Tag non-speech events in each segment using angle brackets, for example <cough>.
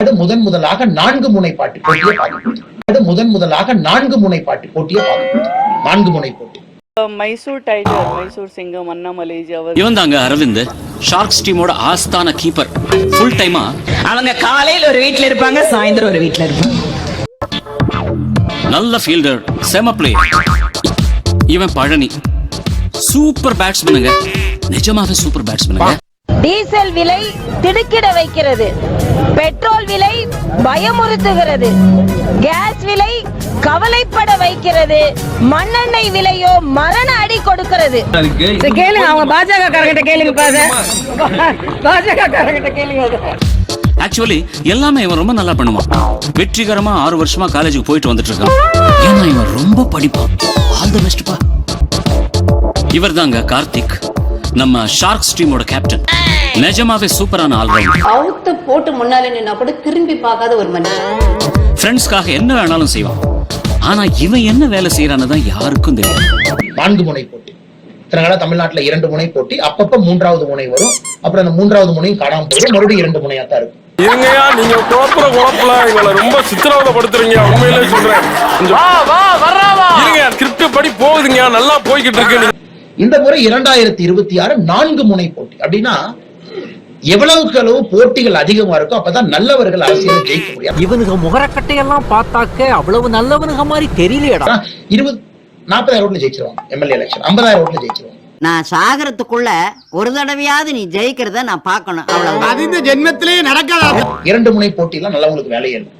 அது முதன் முதலாக நான்கு முனை பாட்டு போட்டியை பார்க்க அது முதன் முதலாக நான்கு முனை பாட்டு போட்டியை பார்க்க நான்கு முனை போட்டி. மைசூர் டைகர் மைசூர் சிங்கம் அண்ணாமலைஜி அவர். இவன் தாங்க அரவிந்த் ஷார்க்ஸ் டீமோட ஆஸ்தான கீப்பர் ஃபுல் டைமா அவங்க காலையில ஒரு வீட்ல இருப்பாங்க சாயந்தரம் ஒரு வீட்ல இருப்பாங்க. நல்ல ஃபீல்டர் செம பிளே இவன் பழனி. சூப்பர் பேட்ஸ்மேனுங்க நிஜமாவே சூப்பர் பேட்ஸ்மேனுங்க டீசல் விலை திடுக்கிட வைக்கிறது. பெட்ரோல் விலை பயமுறுத்துகிறது. கேஸ் விலை கவலைப்பட வைக்கிறது. மண்ணெண்ணெய் விலையோ மரண அடி கொடுக்கிறது. கேளுங்க அவங்க பாஜக காரங்கிட்ட கேளுங்க பாஜக காரங்கிட்ட கேளுங்க ஆக்சுவலி எல்லாமே இவன் ரொம்ப நல்லா பண்ணுவான். வெற்றிகரமா ஆறு வருஷமா காலேஜுக்கு போயிட்டு வந்துட்டு இருக்கான். ஏன்னா இவன் ரொம்ப படிப்பான். ஆல் தி பெஸ்ட் பா. இவர் தாங்க கார்த்திக். நம்ம ஷார்க்ஸ் டீமோட கேப்டன் நிஜமாவே சூப்பரான ஆல்ரவுண்ட் அவுத்து போட்டு முன்னால நின்னா கூட திரும்பி பார்க்காத ஒரு மனுஷன் ஃப்ரெண்ட்ஸ்க்காக என்ன வேணாலும் செய்வான். ஆனா இவன் என்ன வேலை செய்யறான்னு தான் யாருக்கும் தெரியாது. நான்கு முனை போட்டி. இத்தனை காலம் தமிழ்நாட்டுல இரண்டு முனை போட்டி அப்பப்ப மூன்றாவது முனை வரும். அப்புறம் அந்த மூன்றாவது முனையும் காணாம போயிடும். மறுபடியும் இரண்டு முனையா தான் இருக்கும். இருங்கய்யா நீங்க குழப்புற குழப்பல எங்களை ரொம்ப சித்திரவதைப்படுத்துறீங்க. உண்மையிலே சொல்றேன். இருங்க ஸ்கிரிப்ட் படி போகுதுங்க நல்லா போய்கிட்டு இருக்கு. இந்த முறை இரண்டாயிரத்தி இருபத்தி ஆறு நான்கு முனை போட்டி. அப்படின்னா எவ்வளவுக்கு அளவு போட்டிகள் அதிகமா இருக்கோ அப்பதான் நல்லவர்கள் அரசியல் ஜெயிக்க முடியும். இவனுங்க முகரக்கட்டையெல்லாம் பார்த்தாக்க அவ்வளவு நல்லவனுங்க மாதிரி தெரியலையடா. இருபது நாற்பதாயிரம் ஓட்டுல ஜெயிச்சிருவாங்க எம்எல்ஏ எலெக்ஷன் ஐம்பதாயிரம் ஓட்டுல ஜெயிச்சிருவாங்க. நான் சாகரத்துக்குள்ள ஒரு தடவையாவது நீ ஜெயிக்கிறத நான் பார்க்கணும் அவ்வளவு இரண்டு முனை போட்டிலாம் நல்லவங்களுக்கு வேலையே இல்லை.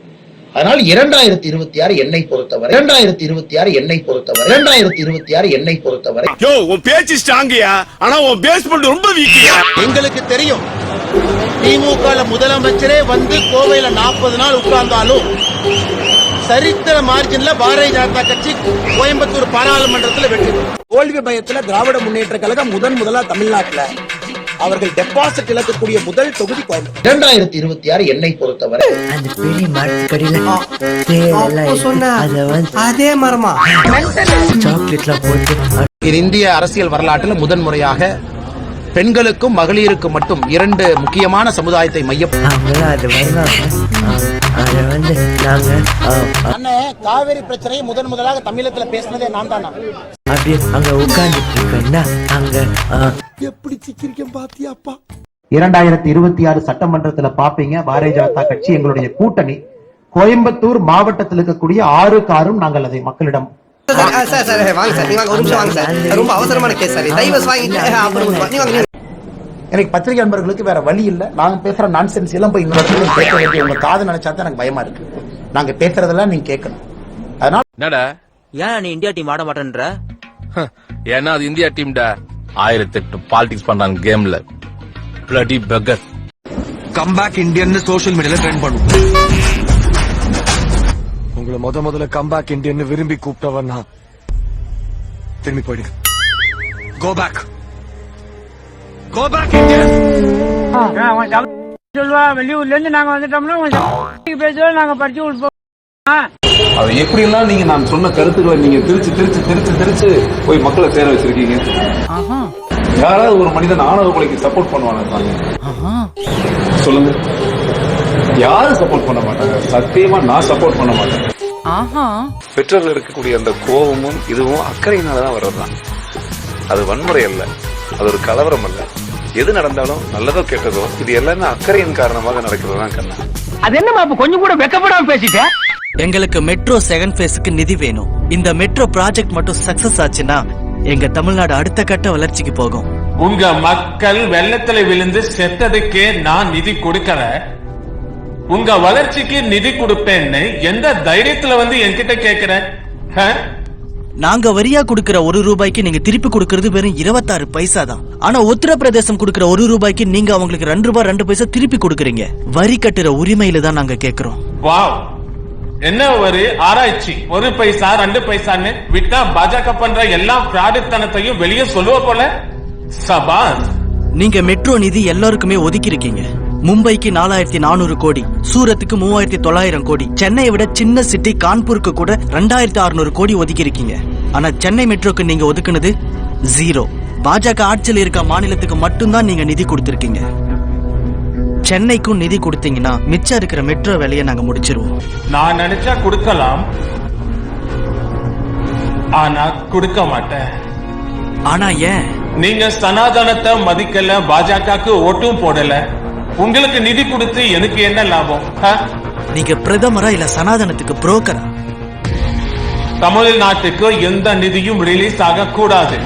அதனால் இரண்டாயிரத்தி இருபத்தி ஆறு எண்ணெய் பொறுத்தவரை இரண்டாயிரத்தி இருபத்தி ஆறு எண்ணெய் பொறுத்தவரை இரண்டாயிரத்தி இருபத்தி ஆறு எண்ணெய் பொறுத்தவரை. யோ உன் பேச்சு ஸ்ட்ராங்கயா ஆனா உன் பேஸ்மெண்ட் ரொம்ப வீக்கியா எங்களுக்கு தெரியும். திமுக முதலமைச்சரே வந்து கோவையில நாற்பது நாள் உட்கார்ந்தாலும் சரித்திர மார்ஜின்ல பாரதிய ஜனதா கட்சி கோயம்புத்தூர் பாராளுமன்றத்தில் வெற்றி. தோல்வி பயத்துல திராவிட முன்னேற்ற கழகம் முதன் முதலா தமிழ்நாட்டுல அவர்கள் டெபாசிட் இழக்கக்கூடிய முதல் தொகுதி கோயம்புத்தூர். இரண்டாயிரத்தி இருபத்தி ஆறு எண்ணெய் பொறுத்தவரை அந்த பெரிய மரத்துக்கடியில அத மரமா? சாக்லேட்லாம் போட்டு இது இந்திய அரசியல் வரலாற்றில் முதன் முறையாக பெண்களுக்கும் மகளிருக்கும் மட்டும் இரண்டு முக்கியமான சமுதாயத்தை மைய அவங்கள அது வருவாங்க அத வந்து நாங்க ஆ, ஆ, அண்ணே காவேரி பிரச்சனையை முதன் முதலாக தமிழகத்துல பேசினதே நான் தானா அப்படியே அங்க உட்கார்ந்துட்டு இருக்கேன்னா அங்க ஆ, எப்படி சிக்கிரிக்கம் பாத்தியாப்பா இரண்டாயிரத்தி இருபத்தி ஆறு சட்டமன்றத்துல பாப்பீங்க. பாரதிய ஜனதா கட்சி எங்களுடைய கூட்டணி. கோயம்புத்தூர் மாவட்டத்தில் இருக்கக்கூடிய ஆறு காரும் நாங்கள் அதை மக்களிடம் எனக்கு பத்திரிகை நண்பர்களுக்கு வேற வழி இல்ல. நாங்க பேசுற நான்சென்ஸ் எல்லாம் போய் இன்னொரு கேட்க வேண்டிய உங்க காது நினைச்சா தான் எனக்கு பயமா இருக்கு. நாங்க பேசுறதெல்லாம் நீங்க கேட்கணும். அதனால என்னடா? ஏன் நீ இந்தியா டீம் ஆட மாட்டேன்ற? <laughs> ஏன்னா அது இந்தியா டீம்டா ஆயிரத்தி எட்டு பாலிடிக்ஸ் பண்றாங்க கேம்ல bloody beggar comeback Indian social மீடியால ட்ரெண்ட் பண்ணும். உங்களை முத முதல்ல கம்பேக் இந்தியன் விரும்பி கூப்பிட்டவன் நான் திரும்பி போயிடுங்க. Go back go back Indian சொல்லுவா வெளியூர்ல இருந்து நாங்க வந்துட்டோம்னா பேசுவோம் நாங்க படிச்சு கொடுப்போம் அது எப்படிலாம் நீங்க நான் சொன்ன கருத்துக்களை நீங்க திருச்சு திருச்சு திருச்சு திருச்சு போய் மக்களை சேர வச்சிருக்கீங்க? யாராவது ஒரு மனிதன் ஆணவ கொலைக்கு சப்போர்ட் பண்ணுவாங்க சொல்லுங்க. யாரும் சப்போர்ட் பண்ண மாட்டாங்க. சத்தியமா நான் சப்போர்ட் பண்ண மாட்டேன். பெற்றோர்கள் இருக்கக்கூடிய அந்த கோபமும் இதுவும் அக்கறையினால தான் வர்றதுதான். அது வன்முறை அல்ல. அது ஒரு கலவரம் அல்ல. எது நடந்தாலும் நல்லதோ கெட்டதோ இது எல்லாமே அக்கறையின் காரணமாக நடக்கிறது தான் கண்ணா. அது என்னமா அப்ப கொஞ்சம் கூட வெக்கப்படாம பேசிட்ட? எங்களுக்கு மெட்ரோ செகண்ட் ஃபேஸ்க்கு நிதி வேணும். இந்த மெட்ரோ ப்ராஜெக்ட் மட்டும் சக்சஸ் ஆச்சுன்னா எங்க தமிழ்நாடு அடுத்த கட்ட வளர்ச்சிக்கு போகும். உங்க மக்கள் வெள்ளத்துல விழுந்து செத்ததுக்கு நான் நிதி கொடுக்கற உங்க வளர்ச்சிக்கு நிதி கொடுப்பேன்னு எந்த தைரியத்துல வந்து என்கிட்ட கேக்குற? நாங்க வரியா கொடுக்கிற ஒரு ரூபாய்க்கு நீங்க திருப்பி கொடுக்கறது வெறும் இருபத்தாறு பைசா தான். ஆனா உத்தரப்பிரதேசம் கொடுக்கிற ஒரு ரூபாய்க்கு நீங்க அவங்களுக்கு ரெண்டு ரூபாய் ரெண்டு பைசா திருப்பி கொடுக்கறீங்க. வரி கட்டுற உரிமையில தான் நாங்க கேக்குறோம். வாவ். என்ன ஒரு ஆராய்ச்சி? ஒரு பைசா ரெண்டு பைசான்னு விட்டா பாஜக பண்ற எல்லா பிராடுத்தனத்தையும் வெளியே சொல்லுவ போல? சபாஸ். நீங்க மெட்ரோ நிதி எல்லாருக்குமே ஒதுக்கி இருக்கீங்க மும்பைக்கு நாலாயிரத்தி நானூறு கோடி சூரத்துக்கு மூவாயிரத்தி தொள்ளாயிரம் கோடி சென்னையை விட சின்ன சிட்டி கான்பூருக்கு கூட ரெண்டாயிரத்தி அறுநூறு கோடி ஒதுக்கி இருக்கீங்க ஆனா சென்னை மெட்ரோக்கு நீங்க ஒதுக்குனது ஜீரோ பாஜக ஆட்சியில் இருக்க மாநிலத்துக்கு மட்டும்தான் நீங்க நிதி கொடுத்திருக்கீங்க. சென்னைக்கும் நிதி கொடுத்தீங்கன்னா மிச்சம் இருக்கிற மெட்ரோ வேலையை நாங்க முடிச்சிருவோம். நான் நினைச்சா கொடுக்கலாம். ஆனா கொடுக்க மாட்டேன். ஆனா ஏன்? நீங்க சனாதனத்தை மதிக்கல பாஜகவுக்கு ஓட்டும் போடல. உங்களுக்கு நிதி கொடுத்து எனக்கு என்ன லாபம்? நீங்க பிரதமரா இல்ல சனாதனத்துக்கு புரோக்கரா? தமிழ்நாட்டுக்கு எந்த நிதியும் ரிலீஸ் ஆகக்கூடாது.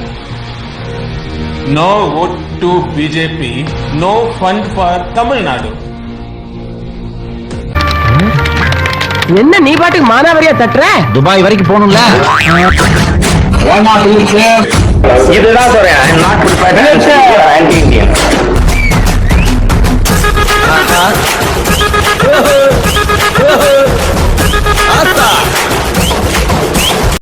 No vote to BJP no fund for Tamil Nadu என்ன நீ பாட்டுக்கு மானாவரியா தட்டுற? துபாய் வரைக்கும் போகணும்ல. இதுதான் சொல்றேன்